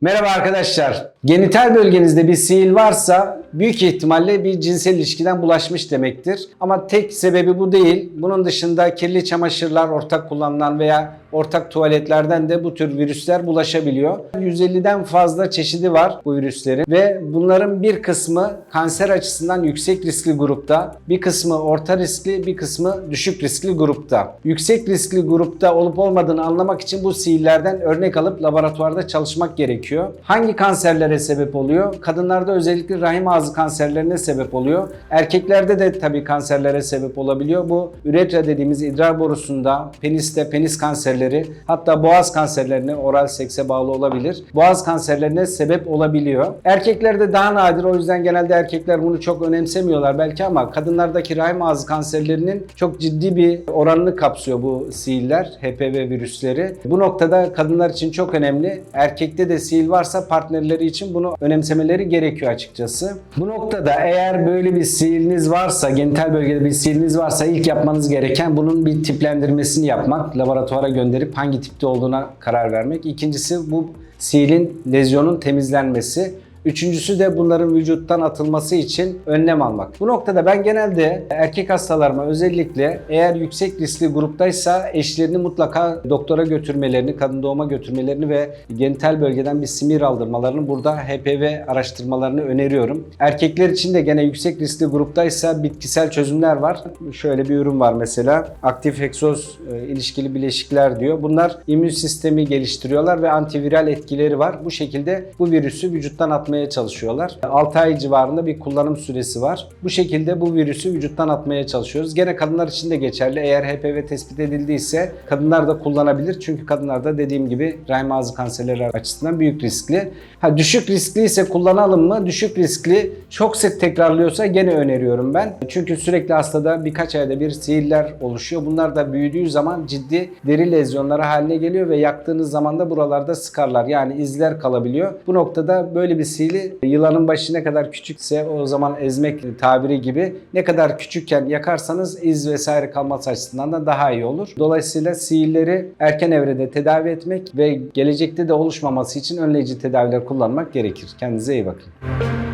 Merhaba arkadaşlar. Genital bölgenizde bir sihir varsa büyük ihtimalle bir cinsel ilişkiden bulaşmış demektir. Ama tek sebebi bu değil. Bunun dışında kirli çamaşırlar ortak kullanılan veya ortak tuvaletlerden de bu tür virüsler bulaşabiliyor. 150'den fazla çeşidi var bu virüslerin ve bunların bir kısmı kanser açısından yüksek riskli grupta, bir kısmı orta riskli, bir kısmı düşük riskli grupta. Yüksek riskli grupta olup olmadığını anlamak için bu sihirlerden örnek alıp laboratuvarda çalışmak gerekiyor. Hangi kanserlere sebep oluyor? Kadınlarda özellikle rahim ağzı kanserlerine sebep oluyor. Erkeklerde de tabii kanserlere sebep olabiliyor. Bu üretra dediğimiz idrar borusunda, peniste penis kanserleri, hatta boğaz kanserlerine oral sekse bağlı olabilir. Boğaz kanserlerine sebep olabiliyor. Erkeklerde daha nadir o yüzden genelde erkekler bunu çok önemsemiyorlar belki ama kadınlardaki rahim ağzı kanserlerinin çok ciddi bir oranını kapsıyor bu sihirler, HPV virüsleri. Bu noktada kadınlar için çok önemli. Erkekte de sihir varsa partnerleri için bunu önemsemeleri gerekiyor açıkçası. Bu noktada eğer böyle bir sihiriniz varsa, genital bölgede bir sihiriniz varsa ilk yapmanız gereken bunun bir tiplendirmesini yapmak, laboratuvara gönderip hangi tipte olduğuna karar vermek. İkincisi bu sihirin, lezyonun temizlenmesi. Üçüncüsü de bunların vücuttan atılması için önlem almak. Bu noktada ben genelde erkek hastalarıma özellikle eğer yüksek riskli gruptaysa eşlerini mutlaka doktora götürmelerini, kadın doğuma götürmelerini ve genital bölgeden bir simir aldırmalarını burada HPV araştırmalarını öneriyorum. Erkekler için de gene yüksek riskli gruptaysa bitkisel çözümler var. Şöyle bir ürün var mesela. Aktif egzoz e, ilişkili bileşikler diyor. Bunlar immün sistemi geliştiriyorlar ve antiviral etkileri var. Bu şekilde bu virüsü vücuttan atmaya çalışıyorlar. 6 ay civarında bir kullanım süresi var. Bu şekilde bu virüsü vücuttan atmaya çalışıyoruz. Gene kadınlar için de geçerli. Eğer HPV tespit edildiyse kadınlar da kullanabilir. Çünkü kadınlarda dediğim gibi rahim ağzı kanserleri açısından büyük riskli. Ha düşük riskli ise kullanalım mı? Düşük riskli çok sık tekrarlıyorsa gene öneriyorum ben. Çünkü sürekli hastada birkaç ayda bir sihirler oluşuyor. Bunlar da büyüdüğü zaman ciddi deri lezyonları haline geliyor ve yaktığınız zaman da buralarda sıkarlar. Yani izler kalabiliyor. Bu noktada böyle bir sihir yılanın başı ne kadar küçükse o zaman ezmek tabiri gibi ne kadar küçükken yakarsanız iz vesaire kalması açısından da daha iyi olur. Dolayısıyla sihirleri erken evrede tedavi etmek ve gelecekte de oluşmaması için önleyici tedaviler kullanmak gerekir. Kendinize iyi bakın.